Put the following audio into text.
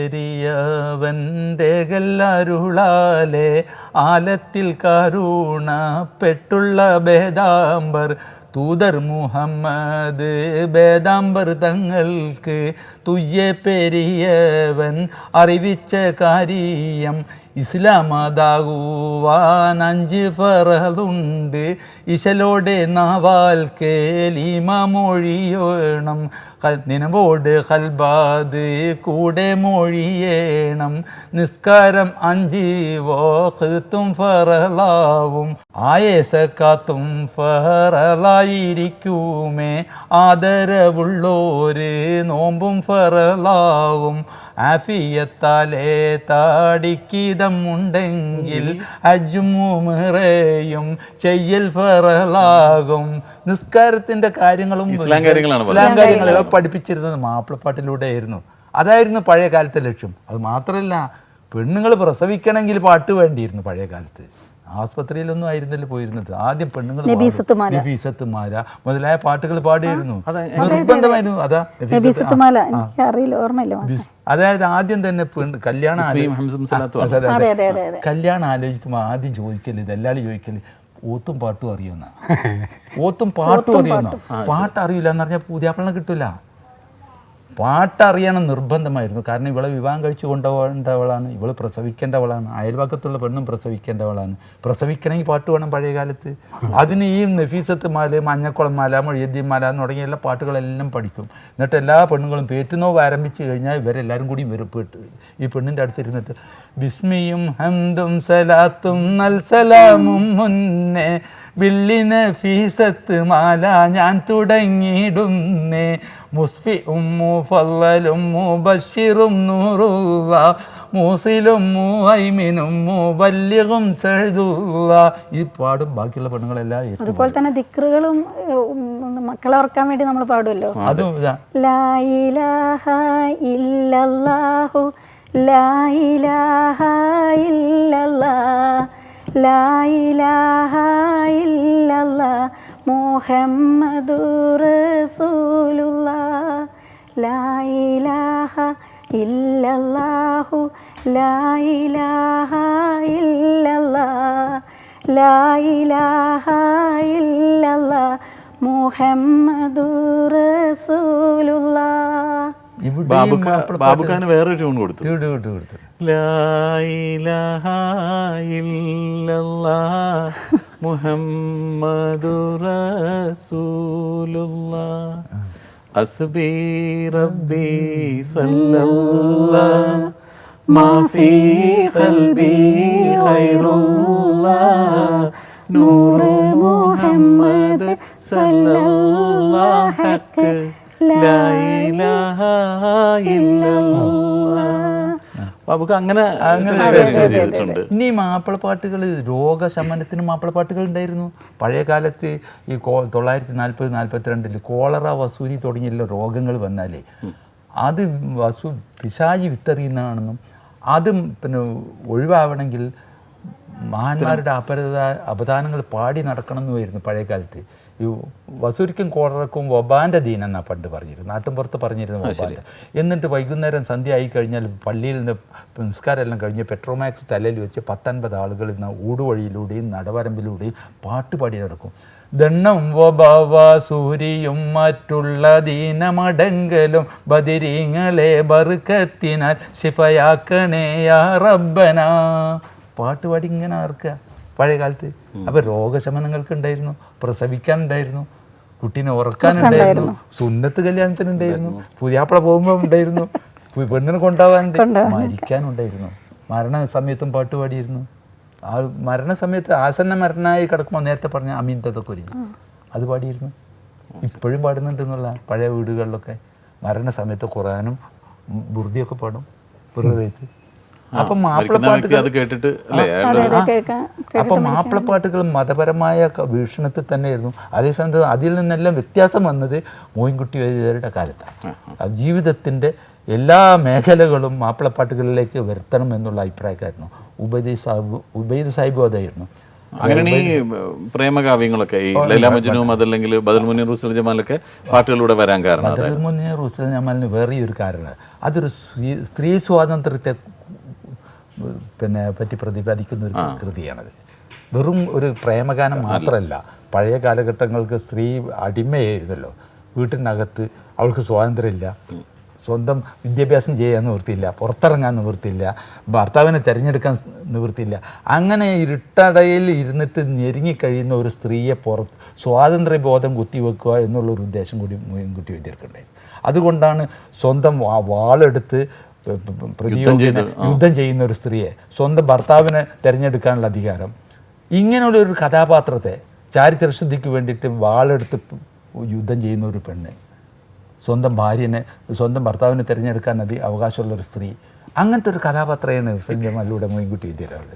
പെരിയവന്റെ കല്ലരുളാലെ ആലത്തിൽ കരുണപ്പെട്ടുള്ള ഭേദാംബർ തൂതർ മുഹമ്മദ് ഭേദാംബർ തങ്ങൾക്ക് തുയ്യ പെരിയവൻ അറിവിച്ച കാര്യം ഇസ്ലാമതാകുവാൻ അഞ്ച് ഫറതുണ്ട് ഇശലോടെ നാവാൽ കേലിമ മൊഴിയേണം. നിനവോട് ഹൽബാദ് കൂടെ മൊഴിയേണം. നിസ്കാരം അഞ്ച് വോത്തും ഫറലാവും. ആയേസക്കാത്തും ഫറലായിരിക്കുമേ. ആദരവുള്ളോര് നോമ്പും ഫറലാവും. ആഫിയത്താലേ താടിക്കിതമുണ്ടെങ്കിൽ അജ്മുറയും ചെയ്യൽ ഫറലാകും. നിസ്കാരത്തിന്റെ കാര്യങ്ങളും ഇസ്ലാം കാര്യങ്ങൾ പഠിപ്പിച്ചിരുന്നത് മാപ്പിളപ്പാട്ടിലൂടെ ആയിരുന്നു അതായിരുന്നു പഴയ കാലത്തെ ലക്ഷ്യം. അത് മാത്രമല്ല പെണ്ണുങ്ങൾ പ്രസവിക്കണമെങ്കിൽ പാട്ട് വേണ്ടിയിരുന്നു പഴയ കാലത്ത്. ആസ്പത്രിയിലൊന്നും ആയിരുന്നില്ല പോയിരുന്നത്. ആദ്യം പെണ്ണുങ്ങൾ നബീസത്തുമാര. നബീസത്തുമാല മുതലായ പാട്ടുകൾ പാടിയിരുന്നു. നിർബന്ധമായിരുന്നു. അതാ. അറിയില്ല ഓർമ്മയില്ല. അതായത് ആദ്യം തന്നെ പെണ്ണ് കല്യാണം കല്യാണം ആലോചിക്കുമ്പോൾ ആദ്യം ചോദിക്കൽ ദല്ലാളി ചോദിക്കൽ ഓത്തും പാട്ടും അറിയുന്ന ഓത്തും പാട്ടും അറിയുന്ന പാട്ട്. അറിയില്ല എന്ന് പറഞ്ഞാൽ പുതിയാപ്പിളിനെ കിട്ടൂല. പാട്ടറിയണം നിർബന്ധമായിരുന്നു. കാരണം ഇവളെ വിവാഹം കഴിച്ചു കൊണ്ടുപോകേണ്ടവളാണ് ഇവൾ പ്രസവിക്കേണ്ടവളാണ് അയൽവക്കത്തുള്ള പെണ്ണും പ്രസവിക്കേണ്ടവളാണ്. പ്രസവിക്കണമെങ്കിൽ പാട്ട് വേണം പഴയ കാലത്ത്. അതിന് ഈ നഫീസത്ത് മാല മഞ്ഞക്കുളം മാല മൊഴിയദ്ദീൻ മാല എന്ന് തുടങ്ങിയ എല്ലാ പാട്ടുകളെല്ലാം പഠിക്കും. എന്നിട്ട് എല്ലാ പെണ്ണുങ്ങളും പേറ്റുന്നോവ് ആരംഭിച്ച് കഴിഞ്ഞാൽ ഇവരെല്ലാവരും കൂടി വെറുപ്പിട്ട് പേട്ട് ഈ പെണ്ണിന്റെ അടുത്തിരുന്നിട്ട് ബിസ്മിയും ഹംദും സലാത്തും നൽസലാമും മുന്നേ വില്ലിന ഫീസത്ത് മാല ഞാൻ തുടങ്ങിയിടുന്നേ. മുസ്ഫി ഉമ്മു ഫല്ലലും മുബഷിറും നൂറുള്ള മൂസിലും ഐമിനും വല്യകും സഴുതുള്ള. ഈ പാടും ബാക്കിയുള്ള പെണ്ണുങ്ങളെല്ലാം അതുപോലെ തന്നെ ദിക്റുകളും ഉം, മക്കളെ ഓർക്കാൻ വേണ്ടി നമ്മൾ പാടുമല്ലോ. അതും ഇല്ലല്ലാഹു ലായിലാഹ ഇല്ലല്ലാ ഇല്ലല്ലാഹ് മുഹമ്മദു റസൂലുല്ലാ മുഹമ്മദുർ ലാ ഇലാഹ ഇല്ലല്ലാഹു ലാ ഇലാഹ ഇല്ലല്ലാഹ് ലാ ഇലാഹ ഇല്ലല്ലാഹ് മുഹമ്മദുർ റസൂലുള്ളാഹ് ഇവിടെയും ബാബുക്ക മാപ്പിളപ്പാട്ട് ബാബുക്കാന് വേറൊരു ട്യൂൺ കൊടുത്തു. കൊടുത്തു. ലാ ഇലാഹ ഇല്ലല്ലാഹ് മുഹമ്മദുർ റസൂലുള്ളാഹ് അസ്ബി റബ്ബി സല്ലല്ലാഹ് മാ ഫീ ഖൽബി ഖൈറുല്ലാഹ് നൂർ മുഹമ്മദ് സല്ലല്ലാഹ് ഹക്ക് ലാ ഇലാഹ ഇല്ലല്ലാഹ് ബാബുക്ക് അങ്ങനെ അങ്ങനെ ചില അങ്ങനെ ചെയ്തിട്ടുണ്ട്. ഇനി മാപ്പിളപ്പാട്ടുകൾ രോഗശമനത്തിന് മാപ്പിളപ്പാട്ടുകൾ ഉണ്ടായിരുന്നു. പഴയ കാലത്ത് ഈ കോ തൊള്ളായിരത്തി നാൽപ്പത് നാൽപ്പത്തിരണ്ടിൽ കോളറ വസൂരി തുടങ്ങിയുള്ള രോഗങ്ങൾ വന്നാലേ അത് വസു പിശാചി വിത്തെറിയുന്നതാണെന്നും അതും പിന്നെ ഒഴിവാവണമെങ്കിൽ മഹാന്മാരുടെ അപരത അപദാനങ്ങൾ പാടി നടക്കണമെന്നുമായിരുന്നു പഴയ കാലത്ത്. ഈ വസൂരിക്കും കോളറക്കും വബാന്റെ ദീൻ എന്നാ പണ്ട് പറഞ്ഞിരുന്നത്. നാട്ടിൻപുറത്ത് പറഞ്ഞിരുന്നു വബാന്റെ എന്നിട്ട് വൈകുന്നേരം സന്ധ്യ ആയി കഴിഞ്ഞാൽ പള്ളിയിൽ നിന്ന് നിസ്കാരമെല്ലാം കഴിഞ്ഞ് പെട്രോമാക്സ് തലയിൽ വെച്ച് പത്തൊൻപത് ആളുകൾ ഇന്ന് ഊടുവഴിയിലൂടെയും നടവരമ്പിലൂടെയും പാട്ട് പാടി നടക്കും. ദണ്ണം സൂരിയും മറ്റുള്ള ദീനമടങ്കലും ബദിരീങ്ങളെ ബറുക്കത്തിനാൽ ശിഫയാക്കണേ യാ റബ്ബന. പാട്ട് പാടി ഇങ്ങനെ ആർക്കുക പഴയ കാലത്ത്. അപ്പൊ രോഗശമനങ്ങൾക്ക് ഉണ്ടായിരുന്നു പ്രസവിക്കാൻ ഉണ്ടായിരുന്നു കുട്ടീനെ ഉറക്കാനുണ്ടായിരുന്നു സുന്നത്ത് കല്യാണത്തിനുണ്ടായിരുന്നു പുതിയാപ്പള പോകുമ്പോൾ ഉണ്ടായിരുന്നു പെണ്ണിനെ കൊണ്ടുപോകാനുണ്ട് മരിക്കാനുണ്ടായിരുന്നു. മരണ സമയത്തും പാട്ട് പാടിയിരുന്നു. ആ മരണസമയത്ത് ആസന്ന മരണമായി കിടക്കുമ്പോൾ നേരത്തെ പറഞ്ഞ അമീന്തതൊക്കെ ഒരു അത് പാടിയിരുന്നു. ഇപ്പോഴും പാടുന്നുണ്ട് എന്നുള്ള പഴയ വീടുകളിലൊക്കെ മരണസമയത്ത് ഖുറാനും ഉം, ബുർദിയൊക്കെ പാടും. വെറുതെ അപ്പം മാപ്പിളപ്പാട്ടുകൾ അത് കേട്ടിട്ട് അതെ മാപ്പിളപ്പാട്ടുകൾ മതപരമായ വീക്ഷണത്തിൽ തന്നെയായിരുന്നു. അതേസമയത്ത് അതിൽ നിന്നെല്ലാം വ്യത്യാസം വന്നത് മോയിൻകുട്ടി വൈദ്യരുടെ കാലത്താണ്. ആ ജീവിതത്തിന്റെ എല്ലാ മേഖലകളും മാപ്പിളപ്പാട്ടുകളിലേക്ക് വരുത്തണം എന്നുള്ള അഭിപ്രായക്കായിരുന്നു. ഉബൈദ് സാഹിബ് ഉബൈദ് സാഹിബ് അതായിരുന്നു. അങ്ങനെ ഈ പ്രേമകാവ്യങ്ങളൊക്കെ ഈ ലൈല മജ്നുവും അതല്ലെങ്കിൽ ബദൽ മുനീർ റുസൽ ജമാലൊക്കെ പാട്ടുകളിലൂടെ വരാൻ കാരണം. ബദൽ മുനീർ റുസൽ ജമാലിന് വേറെ ഒരു കാരണം. അതൊരു സ്ത്രീ സ്ത്രീ സ്വാതന്ത്ര്യത്തെ പിന്നെ പറ്റി പ്രതിപാദിക്കുന്ന ഒരു കൃതിയാണത്. വെറും ഒരു പ്രേമഗാനം മാത്രമല്ല പഴയ കാലഘട്ടങ്ങൾക്ക് സ്ത്രീ അടിമയായിരുന്നല്ലോ. വീട്ടിനകത്ത് അവൾക്ക് സ്വാതന്ത്ര്യമില്ല. സ്വന്തം വിദ്യാഭ്യാസം ചെയ്യാൻ നിവൃത്തിയില്ല. പുറത്തിറങ്ങാൻ നിവൃത്തിയില്ല. ഭർത്താവിനെ തിരഞ്ഞെടുക്കാൻ നിവൃത്തിയില്ല. അങ്ങനെ ഇരുട്ടടയിൽ ഇരുന്നിട്ട് ഞെരുങ്ങിക്കഴിയുന്ന ഒരു സ്ത്രീയെ പുറത്ത് സ്വാതന്ത്ര്യ ബോധം കുത്തിവെക്കുക എന്നുള്ളൊരു ഉദ്ദേശം കൂടി മുൻകുട്ടി വൈദ്യർക്കുണ്ടായിരുന്നു അതുകൊണ്ടാണ് സ്വന്തം വാളെടുത്ത് പ്രതിയോഗിനെ യുദ്ധം ചെയ്യുന്ന ഒരു സ്ത്രീയെ സ്വന്തം ഭർത്താവിനെ തിരഞ്ഞെടുക്കാനുള്ള അധികാരം. ഇങ്ങനെയുള്ള ഒരു കഥാപാത്രത്തെ ചാരിത്രശുദ്ധിക്ക് വേണ്ടിയിട്ട് വാളെടുത്ത് യുദ്ധം ചെയ്യുന്ന ഒരു പെണ്ണ് സ്വന്തം ഭാര്യനെ സ്വന്തം ഭർത്താവിനെ തിരഞ്ഞെടുക്കാൻ അതി അവകാശമുള്ള ഒരു സ്ത്രീ. അങ്ങനത്തെ ഒരു കഥാപാത്രമാണ് സഞ്ജയ് മല്ലൂടെ മൊയ്ൻകുട്ടി വിദ്യാരാവ്